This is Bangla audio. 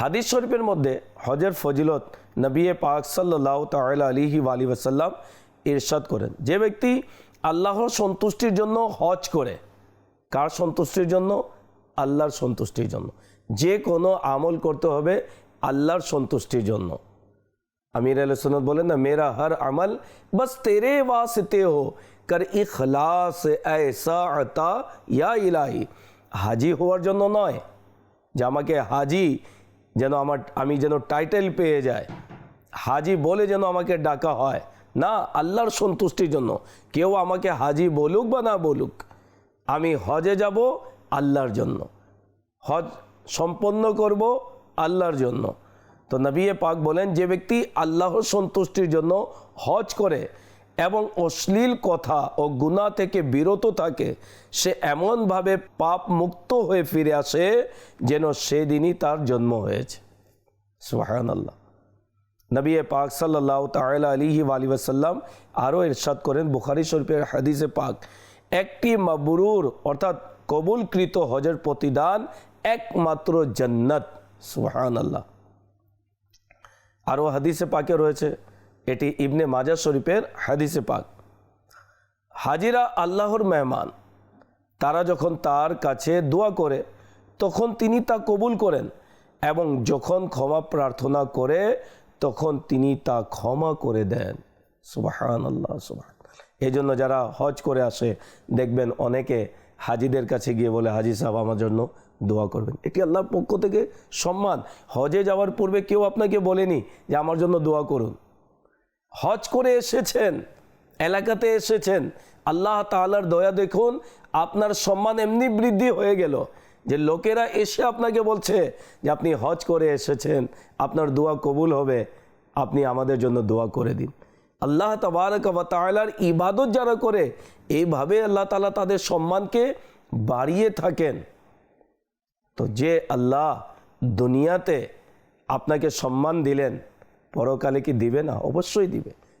হাদিস শরীফের মধ্যে হজের ফজিলত নবিয়ে পাক সাল্লাহ তাল আলিহি আলী ওসাল্লাম ইরশাদ করেন। যে ব্যক্তি আল্লাহর সন্তুষ্টির জন্য হজ করে, কার সন্তুষ্টির জন্য? আল্লাহর সন্তুষ্টির জন্য। যে কোনো আমল করতে হবে আল্লাহর সন্তুষ্টির জন্য। আমির আল সনত বলেন না, মেরা হর আমল বস তেরে বাসতে হো, কর ইখলাস এসা আতা ইয়া ইলাহি। হাজি হওয়ার জন্য নয়, যে আমাকে হাজি যেন আমার, আমি যেন টাইটেল পেয়ে যাই। হাজি বলে যেন আমাকে ডাকা হয়। না, আল্লাহর সন্তুষ্টির জন্য। কেউ আমাকে হাজি বলুক বা না বলুক, আমি হজে যাব আল্লাহর জন্য। হজ সম্পন্ন করব আল্লাহর জন্য। তো নবিয়ে পাক বলেন, যে ব্যক্তি আল্লাহর সন্তুষ্টির জন্য হজ করে এবং অশ্লীল কথা ও গুনাহ থেকে বিরত থাকে, সে এমনভাবে পাপ মুক্ত হয়ে ফিরে আসে যেন সেদিনই তার জন্ম হয়েছে। সুহান আল্লাহ নবী পাক সাল্লাহ তালা আলিহি আলী ওসাল্লাম আরও ইরশাদ করেন বুখারি শরীফের হাদিসে পাক, একটি মাবরুর অর্থাৎ কবুলকৃত হজের প্রতিদান একমাত্র জন্নত। সুহান আল্লাহ আরও হাদিসে পাকে রয়েছে এটি ইবনে মাজা শরীফের হাদিসে পাক। হাজিরা আল্লাহর মেহমান, তারা যখন তার কাছে দোয়া করে, তখন তিনি তা কবুল করেন এবং যখন ক্ষমা প্রার্থনা করে, তখন তিনি তা ক্ষমা করে দেন। সুবাহান আল্লাহ সুবাহ এই জন্য যারা হজ করে আসে, দেখবেন অনেকে হাজিদের কাছে গিয়ে বলে, হাজি সাহেব, আমার জন্য দোয়া করবেন। এটি আল্লাহর পক্ষ থেকে সম্মান। হজে যাওয়ার পূর্বে কেউ আপনাকে বলেনি যে, আমার জন্য দোয়া করুন। হজ করে এসেছেন, এলাকাতে এসেছেন, আল্লাহ তাআলার দয়া দেখুন, আপনার সম্মান এমনি বৃদ্ধি হয়ে গেল। যে লোকেরা এসে আপনাকে বলছে যে আপনি হজ করে এসেছেন, আপনার দোয়া কবুল হবে, আপনি আমাদের জন্য দোয়া করে দিন। আল্লাহ তালার ইবাদত যারা করে, এইভাবে আল্লাহ তালা তাদের সম্মানকে বাড়িয়ে থাকেন। তো যে আল্লাহ দুনিয়াতে আপনাকে সম্মান দিলেন পরকালে কি দিবে না? অবশ্যই দিবে।